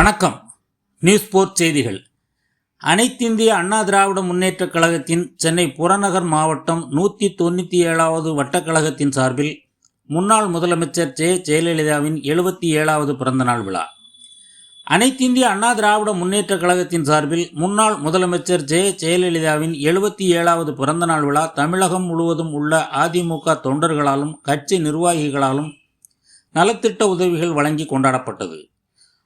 வணக்கம். News board செய்திகள். அனைத்திந்திய அண்ணா திராவிட முன்னேற்றக் கழகத்தின் சென்னை புறநகர் மாவட்டம் நூற்றி தொண்ணூற்றி ஏழாவது வட்டக்கழகத்தின் சார்பில் முன்னாள் முதலமைச்சர் ஜெ. ஜெயலலிதாவின் எழுபத்தி ஏழாவது பிறந்தநாள் விழா. அனைத்திந்திய அண்ணா திராவிட முன்னேற்றக் கழகத்தின் சார்பில் முன்னாள் முதலமைச்சர் ஜெ. ஜெயலலிதாவின் எழுபத்தி ஏழாவது பிறந்தநாள் விழா தமிழகம் முழுவதும் உள்ள அதிமுக தொண்டர்களாலும் கட்சி நிர்வாகிகளாலும் நலத்திட்ட உதவிகள் வழங்கி கொண்டாடப்பட்டது.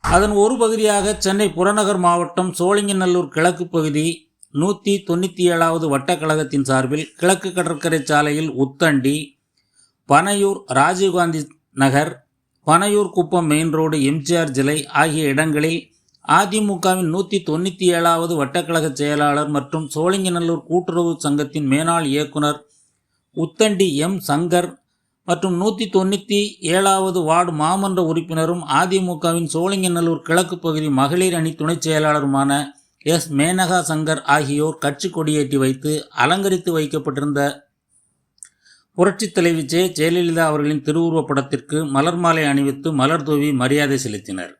அதன் ஒரு பகுதியாக சென்னை புறநகர் மாவட்டம் சோழிங்கநல்லூர் கிழக்கு பகுதி நூற்றி தொண்ணூற்றி ஏழாவது வட்டக்கழகத்தின் சார்பில் கிழக்கு கடற்கரை சாலையில் Uthandi Panaiyur Rajiv Gandhi Nagar Panaiyur Kuppam main road MGR ஜிலை ஆகிய இடங்களில் அதிமுகவின் நூற்றி தொண்ணூற்றி ஏழாவது வட்டக்கழக செயலாளர் மற்றும் சோழிங்கநல்லூர் கூட்டுறவு சங்கத்தின் மேனாள் இயக்குனர் உத்தண்டி எம் சங்கர் மற்றும் நூற்றி தொண்ணூற்றி ஏழாவது வார்டு மாமன்ற உறுப்பினரும் அதிமுகவின் சோழிங்கநல்லூர் கிழக்கு பகுதி மகளிர் அணி துணைச் செயலாளருமான எஸ். மேனகா சங்கர் ஆகியோர் கட்சி கொடியேற்றி வைத்து அலங்கரித்து வைக்கப்பட்டிருந்த புரட்சித் தலைவி ஜெ. ஜெயலலிதா அவர்களின் திருவுருவப் படத்திற்கு மலர் மாலை அணிவித்து மலர் தூவி மரியாதை செலுத்தினர்.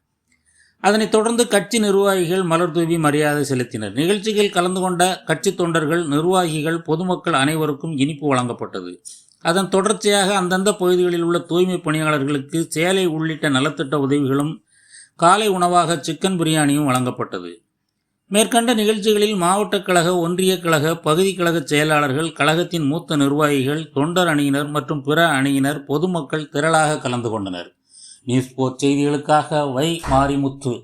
அதனைத் தொடர்ந்து கட்சி நிர்வாகிகள் மலர் தூவி மரியாதை செலுத்தினர். நிகழ்ச்சியில் கலந்து கொண்ட கட்சி தொண்டர்கள் நிர்வாகிகள் பொதுமக்கள் அனைவருக்கும் இனிப்பு வழங்கப்பட்டது. அதன் தொடர்ச்சியாக அந்தந்த பகுதிகளில் உள்ள தூய்மை பணியாளர்களுக்கு சேலை உள்ளிட்ட நலத்திட்ட உதவிகளும் காலை உணவாக சிக்கன் பிரியாணியும் வழங்கப்பட்டது. மேற்கண்ட நிகழ்ச்சிகளில் மாவட்ட கழக ஒன்றிய கழக பகுதி கழக செயலாளர்கள் கழகத்தின் மூத்த நிர்வாகிகள் தொண்டர் அணியினர் மற்றும் பிற அணியினர் பொதுமக்கள் திரளாக கலந்து கொண்டனர். நியூஸ் போர்ட் செய்திகளுக்காக வை மாரிமுத்து.